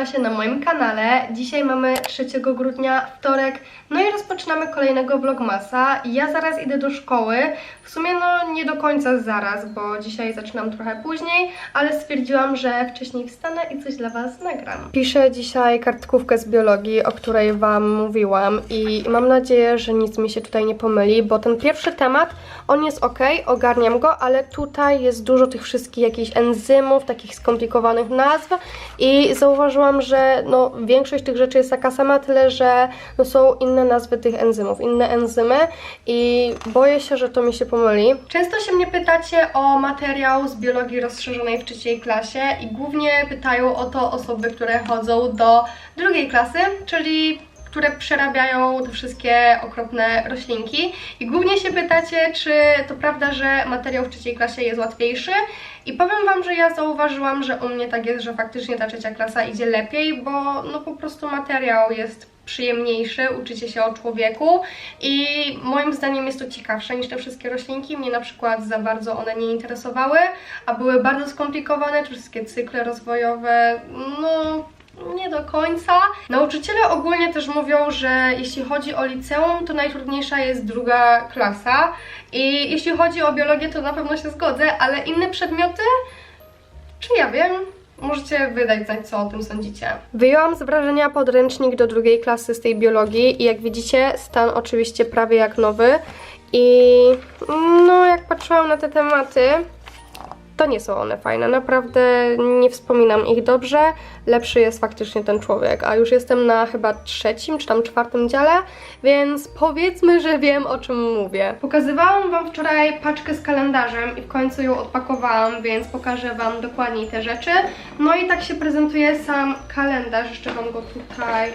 Hejka, witajcie w kolejnym vlogmasie na moim kanale. Dzisiaj mamy 3 grudnia, wtorek, no i rozpoczynamy kolejnego vlogmasa. Ja zaraz idę do szkoły, w sumie no nie do końca zaraz, bo dzisiaj zaczynam trochę później, ale stwierdziłam, że wcześniej wstanę i coś dla Was nagram. Piszę dzisiaj kartkówkę z biologii, o której Wam mówiłam i mam nadzieję, że nic mi się tutaj nie pomyli, bo ten pierwszy temat, on jest ok, ogarniam go, ale tutaj jest dużo tych wszystkich jakichś enzymów, takich skomplikowanych nazw i zauważyłam, że no, większość tych rzeczy jest taka sama, tyle że no, są inne nazwy tych enzymów, inne enzymy i boję się, że to mi się pomyli. Często się mnie pytacie o materiał z biologii rozszerzonej w trzeciej klasie i głównie pytają o to osoby, które chodzą do drugiej klasy, czyli które przerabiają te wszystkie okropne roślinki. I głównie się pytacie, czy to prawda, że materiał w trzeciej klasie jest łatwiejszy. I powiem Wam, że ja zauważyłam, że u mnie tak jest, że faktycznie ta trzecia klasa idzie lepiej, bo no po prostu materiał jest przyjemniejszy, uczycie się o człowieku i moim zdaniem jest to ciekawsze niż te wszystkie roślinki. Mnie na przykład za bardzo one nie interesowały, a były bardzo skomplikowane, te wszystkie cykle rozwojowe, no nie do końca. Nauczyciele ogólnie też mówią, że jeśli chodzi o liceum, to najtrudniejsza jest druga klasa. I jeśli chodzi o biologię, to na pewno się zgodzę, ale inne przedmioty? Czy ja wiem? Możecie wydać znać, co o tym sądzicie. Wyjęłam z wrażenia podręcznik do drugiej klasy z tej biologii i jak widzicie, stan oczywiście prawie jak nowy. I no, jak patrzyłam na te tematy, to nie są one fajne. Naprawdę nie wspominam ich dobrze. Lepszy jest faktycznie ten człowiek. A już jestem na chyba trzecim czy tam czwartym dziale, więc powiedzmy, że wiem o czym mówię. Pokazywałam Wam wczoraj paczkę z kalendarzem i w końcu ją odpakowałam, więc pokażę Wam dokładniej te rzeczy. No i tak się prezentuje sam kalendarz. Jeszcze Wam go tutaj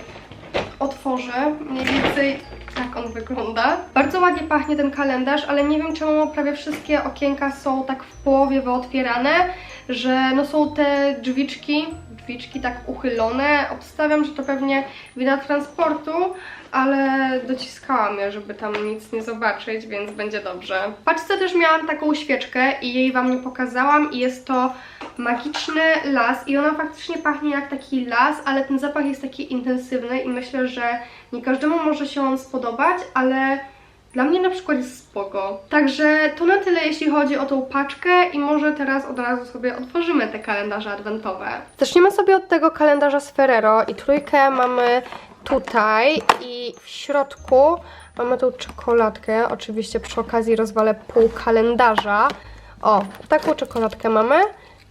otworzę. Mniej więcej tak on wygląda. Bardzo ładnie pachnie ten kalendarz, ale nie wiem czemu prawie wszystkie okienka są tak w połowie wyotwierane, że no są te drzwiczki, drzwiczki tak uchylone. Obstawiam, że to pewnie wina transportu, ale dociskałam je, żeby tam nic nie zobaczyć, więc będzie dobrze. W paczce też miałam taką świeczkę i jej Wam nie pokazałam i jest to magiczny las i ona faktycznie pachnie jak taki las, ale ten zapach jest taki intensywny i myślę, że nie każdemu może się on spodobać, ale dla mnie na przykład jest spoko. Także to na tyle, jeśli chodzi o tą paczkę i może teraz od razu sobie otworzymy te kalendarze adwentowe. Zaczniemy sobie od tego kalendarza z Ferrero i trójkę mamy tutaj i w środku mamy tą czekoladkę. Oczywiście przy okazji rozwalę pół kalendarza. O, taką czekoladkę mamy.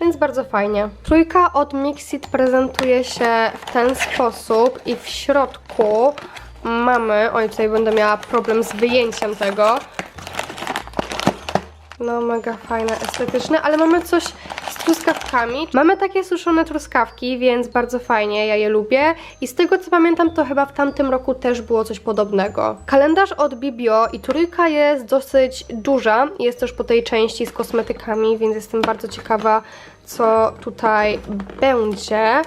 Więc bardzo fajnie. Trójka od Mixit prezentuje się w ten sposób i w środku mamy, oj tutaj będę miała problem z wyjęciem tego. No mega fajne, estetyczne, ale mamy coś z truskawkami. Mamy takie suszone truskawki, więc bardzo fajnie, ja je lubię. I z tego co pamiętam, to chyba w tamtym roku też było coś podobnego. Kalendarz od Bibio i trójka jest dosyć duża. Jest też po tej części z kosmetykami, więc jestem bardzo ciekawa, co tutaj będzie.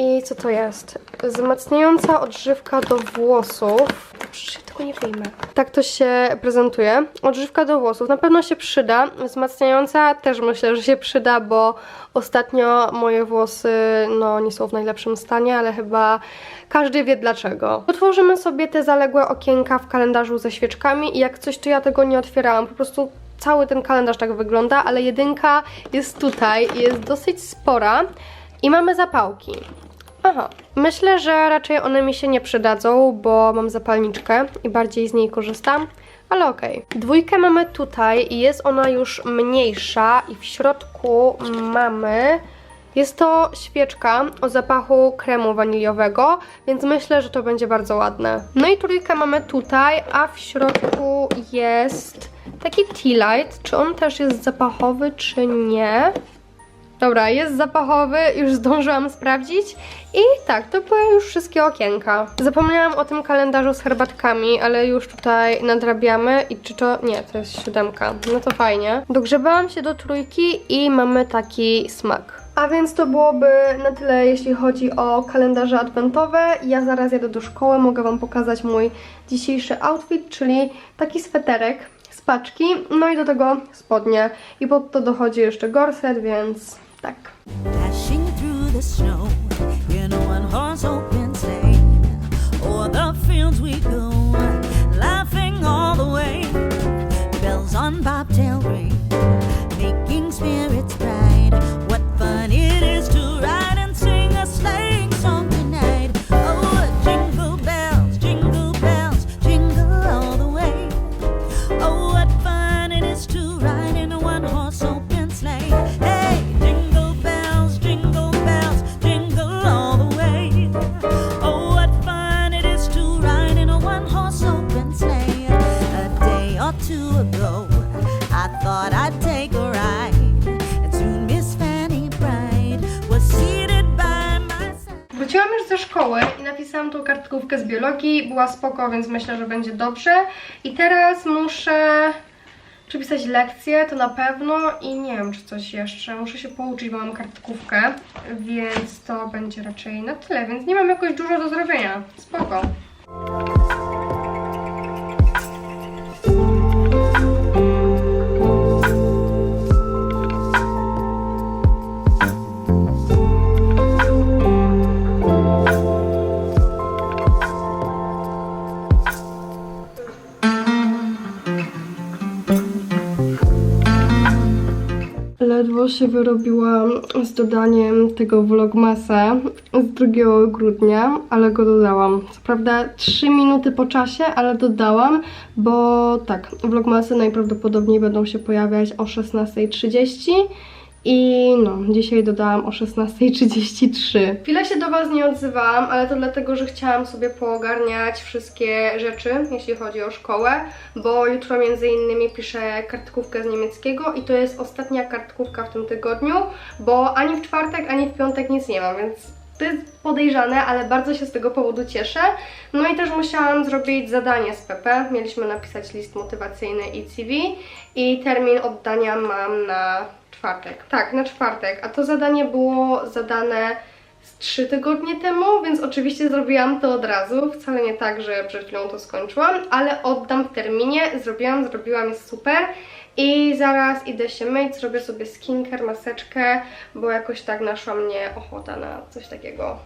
I co to jest? Wzmacniająca odżywka do włosów. Przecież ja tego nie wyjmę. Tak to się prezentuje. Odżywka do włosów. Na pewno się przyda. Wzmacniająca też myślę, że się przyda, bo ostatnio moje włosy no nie są w najlepszym stanie, ale chyba każdy wie dlaczego. Otworzymy sobie te zaległe okienka w kalendarzu ze świeczkami i jak coś to ja tego nie otwierałam. Po prostu cały ten kalendarz tak wygląda, ale jedynka jest tutaj i jest dosyć spora. I mamy zapałki. Aha, myślę, że raczej one mi się nie przydadzą, bo mam zapalniczkę i bardziej z niej korzystam, ale okej. Dwójkę mamy tutaj i jest ona już mniejsza i w środku mamy... Jest to świeczka o zapachu kremu waniliowego, więc myślę, że to będzie bardzo ładne. No i trójkę mamy tutaj, a w środku jest taki tea light. Czy on też jest zapachowy, czy nie? Dobra, jest zapachowy, już zdążyłam sprawdzić. I tak, to były już wszystkie okienka. Zapomniałam o tym kalendarzu z herbatkami, ale już tutaj nadrabiamy. I czy to... Nie, to jest siódemka. No to fajnie. Dogrzebałam się do trójki i mamy taki smak. A więc to byłoby na tyle, jeśli chodzi o kalendarze adwentowe. Ja zaraz jadę do szkoły, mogę Wam pokazać mój dzisiejszy outfit, czyli taki sweterek z paczki, no i do tego spodnie. I pod to dochodzi jeszcze gorset, więc Tack. Szkoły i napisałam tą kartkówkę z biologii. Była spoko, więc myślę, że będzie dobrze. I teraz muszę przepisać lekcje, to na pewno. I nie wiem, czy coś jeszcze. Muszę się pouczyć, bo mam kartkówkę. Więc to będzie raczej na tyle. Więc nie mam jakoś dużo do zrobienia. Spoko. Się wyrobiłam z dodaniem tego vlogmasa z 2 grudnia, ale go dodałam. Co prawda 3 minuty po czasie, ale dodałam, bo tak, vlogmasy najprawdopodobniej będą się pojawiać o 16.30 i no, dzisiaj dodałam o 16.33. Chwilę się do Was nie odzywałam, ale to dlatego, że chciałam sobie poogarniać wszystkie rzeczy, jeśli chodzi o szkołę, bo jutro między innymi piszę kartkówkę z niemieckiego i to jest ostatnia kartkówka w tym tygodniu, bo ani w czwartek, ani w piątek nic nie mam, więc to jest podejrzane, ale bardzo się z tego powodu cieszę. No i też musiałam zrobić zadanie z PP. Mieliśmy napisać list motywacyjny i CV i termin oddania mam na czwartek. Tak, na czwartek. A to zadanie było zadane z trzy tygodnie temu, więc oczywiście zrobiłam to od razu. Wcale nie tak, że przed chwilą to skończyłam, ale oddam w terminie. Zrobiłam, zrobiłam, jest super. I zaraz idę się myć, zrobię sobie skincare, maseczkę, bo jakoś tak naszła mnie ochota na coś takiego.